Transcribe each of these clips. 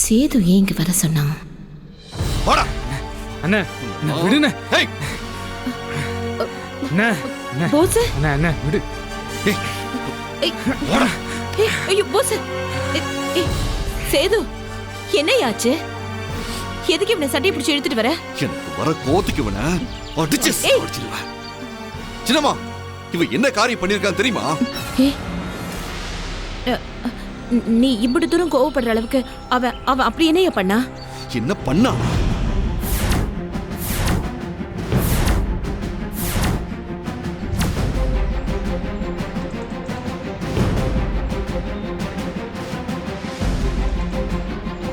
சேது ஏன் இங்க வர சொன்னான்? வாடா. அண்ணே அண்ணே, விடுண்ணே. ஏய் அண்ணே அண்ணே. போஸ். அண்ணே அண்ணே விடு. ஏய். ஏய், வாடா. ஏய், ஐயோ போஸ். ஏய், ஏய், சேது என்னையாச்சு? எதுக்கு இவனை சட்டையை பிடிச்சி இழுத்துட்டு வர? எனக்கு வர கோத்துக்கு இவனை அடிச்சு ஏய். சாவடிச்சிருவேன் சின்னம்மா இவன் என்ன காரியம் பண்ணிருக்கான் தெரியுமா? ஏய், நீ இப்படி தூரம் கோவப்படுற அளவுக்கு அவன் அவன் அப்படி என்னைய பண்ணா? என்ன பண்ணா?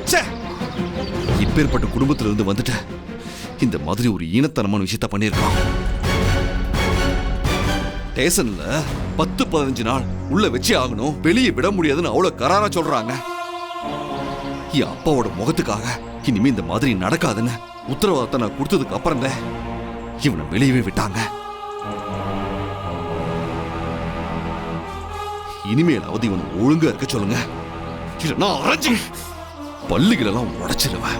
ச்சே! இப்பேற்பட்ட குடும்பத்துல இருந்து வந்துட்ட இந்த மாதிரி ஒரு ஈனத்தனமான விஷயத்த பண்ணியிருக்கான். ஸ்டேஷன்ல பத்து பதினஞ்சு நாள். உள்ள வச்சே ஆகணும். வெளியே விட முடியாதுன்னு அவ்வளவு கராரா சொல்றாங்க. என் அப்பாவோட முகத்துக்காக இனிமே இந்த மாதிரி நடக்காதுன்னு உத்தரவாதத்தை நான் கொடுத்ததுக்கு அப்புறம் தான் இவனை வெளியவே விட்டாங்க. இனிமேலாவது இவனை ஒழுங்கா இருக்க சொல்லுங்க. இல்லைன்னா அரைஞ்சு பள்ளிகளெல்லாம் உடைச்சிருவேன்.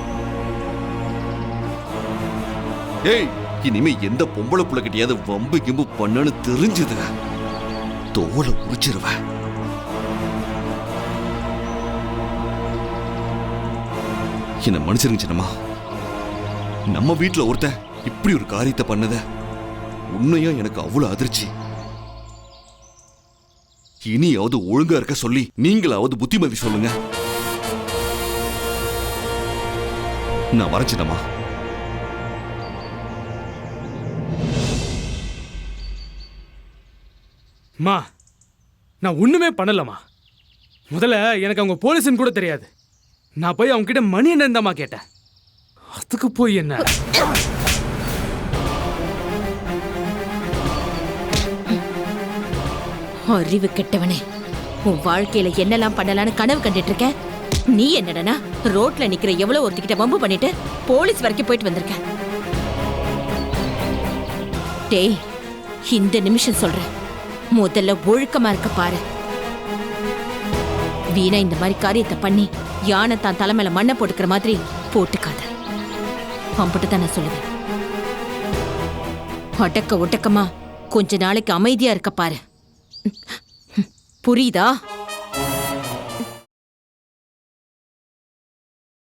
ஏய் இனிமே எந்த பொம்பளை புள்ள கிட்டையாவது வம்பு கிம்பு பண்ணன்னு தெரிஞ்சது. தோலை உரிச்சிருவேன் என்ன மனுஷருங்க சின்னம்மா. நம்ம வீட்டில் ஒருத்தன் இப்படி ஒரு காரியத்தை பண்ணத உண்மையா எனக்கு அவ்வளவு அதிர்ச்சி. இனியாவது ஒழுங்கா இருக்க சொல்லி நீங்களாவது புத்திமதி சொல்லுங்க. நான் வரச்சினம்மா அம்மா நான் ஒன்றுமே பண்ணலம்மா. முதல்ல எனக்கு அவங்க போலீஸ்னு கூட தெரியாது. நான் போய் அவங்க கிட்ட மணி என்ன இருந்தாமா கேட்டேன். அதுக்கு போய் என்ன? அறிவு கெட்டவனே உன் வாழ்க்கையில என்னெல்லாம் பண்ணலாம்னு கனவு கண்டுட்டு இருக்க நீ என்னடனா ரோட்ல நிக்கிற எவ்வளவு ஒருத்திக்கிட்ட வம்பு பண்ணிட்டு போலீஸ் வரைக்கும் போயிட்டு வந்திருக்க? டேய் இந்த நிமிஷம் சொல்றேன். முதல்ல ஒழுக்கமா இருக்க பாரு. வீணா இந்த மாதிரி காரியத்தை பண்ணி யானை தான் தலைமையில மண்ணை போட்டுக்கிற மாதிரி போட்டுக்காத. அம்பிட்டு தான் நான் சொல்லுவேன். அடக்க ஒட்டக்கமா கொஞ்ச நாளைக்கு அமைதியா இருக்க பாரு. புரியுதா?